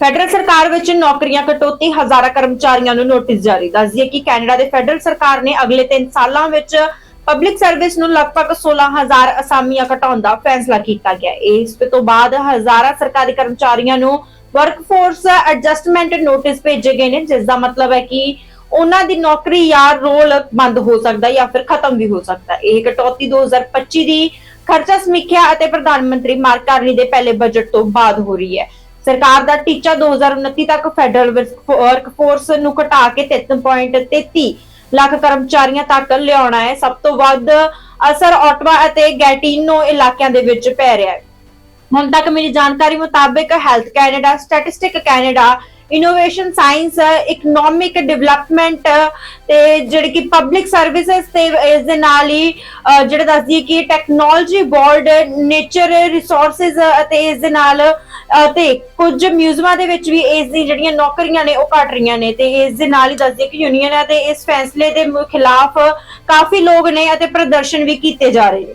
Federal ਸਰਕਾਰ ਵਿੱਚ ਨੌਕਰੀਆਂ ਕਟੌਤੀ ਹਜ਼ਾਰਾਂ ਕਰਮਚਾਰੀਆਂ ਨੂੰ ਨੋਟਿਸ ਜਾਰੀ। ਦੱਸਦੀ ਹੈ ਕਿ ਕੈਨੇਡਾ ਦੇ ਫੈਡਰਲ ਸਰਕਾਰ ਨੇ ਅਗਲੇ 3 ਸਾਲਾਂ ਵਿੱਚ ਪਬਲਿਕ ਸਰਵਿਸ ਨੂੰ ਲਗਭਗ 16000 ਅਸਾਮੀਆਂ ਘਟਾਉਣ ਦਾ ਫੈਸਲਾ ਕੀਤਾ ਗਿਆ ਇਸ ਤੋਂ ਬਾਅਦ ਹਜ਼ਾਰਾਂ ਸਰਕਾਰੀ ਕਰਮਚਾਰੀਆਂ ਨੂੰ ਵਰਕਫੋਰਸ ਐਡਜਸਟਮੈਂਟ ਨੋਟਿਸ ਭੇਜੇ ਗਏ ਨੇ, ਜਿਸ ਦਾ ਮਤਲਬ ਹੈ ਕਿ ਉਹਨਾਂ ਦੀ ਨੌਕਰੀ ਜਾਂ ਰੋਲ ਬੰਦ ਹੋ ਸਕਦਾ ਜਾਂ ਫਿਰ ਖਤਮ ਵੀ ਹੋ ਸਕਦਾ ਇਹ ਕਟੌਤੀ 2025 ਦੀ ਖਰਚਾ ਸਮੀਖਿਆ ਅਤੇ ਪ੍ਰਧਾਨ ਮੰਤਰੀ ਮਾਰਕ ਕਾਰਨੀ ਦੇ ਪਹਿਲੇ ਬਜਟ ਤੋਂ ਬਾਅਦ ਹੋ ਰਹੀ ਹੈ। ਸਰਕਾਰ ਦਾ ਟੀਚਾ 2029 ਤੱਕ ਫੈਡਰਲ ਵਰਕਫੋਰਸ ਨੂੰ ਘਟਾ ਕੇ 3.33 ਲੱਖ ਕਰਮਚਾਰੀਆਂ ਤੱਕ ਲਿਆਉਣਾ ਹੈ। ਸਭ ਤੋਂ ਵੱਧ ਅਸਰ ਆਟਵਾ ਅਤੇ ਗੈਟਿਨੋ ਇਲਾਕਿਆਂ ਦੇ ਵਿੱਚ ਪੈ ਰਿਹਾ ਹੈ। ਹੁਣ ਤੱਕ ਮੇਰੀ ਜਾਣਕਾਰੀ ਮੁਤਾਬਕ health Canada statistic Canada innovation science economic development ਤੇ ਜਿਹੜੇ ਕਿ ਪਬਲਿਕ ਸਰਵਿਸਿਜ਼ ਤੇ ਇਸ ਦੇ ਨਾਲ ਹੀ ਅਹ, ਦੱਸਦੀ ਹੈ ਕਿ ਟੈਕਨੋਲੋਜੀ ਬੋਰਡ ਨੇਚਰ ਰਿਸੋਰਸਸ ਅਤੇ ਇਸ ਦੇ ਨਾਲ ਤੇ ਕੁਝ ਮਿਊਜ਼ੀਅਮਾਂ ਦੇ ਵਿੱਚ ਵੀ ਇਸ ਦੀ ਜਿਹੜੀਆਂ ਨੌਕਰੀਆਂ ਨੇ ਉਹ ਘਟ ਰਹੀਆਂ ਨੇ ਤੇ ਇਸ ਦੇ ਨਾਲ ਹੀ ਦੱਸਦੀ ਕਿ ਯੂਨੀਅਨ ਤੇ ਇਸ ਫੈਸਲੇ ਦੇ ਖਿਲਾਫ ਕਾਫੀ ਲੋਕ ਨੇ ਅਤੇ ਪ੍ਰਦਰਸ਼ਨ ਵੀ ਕੀਤੇ ਜਾ ਰਹੇ ਨੇ।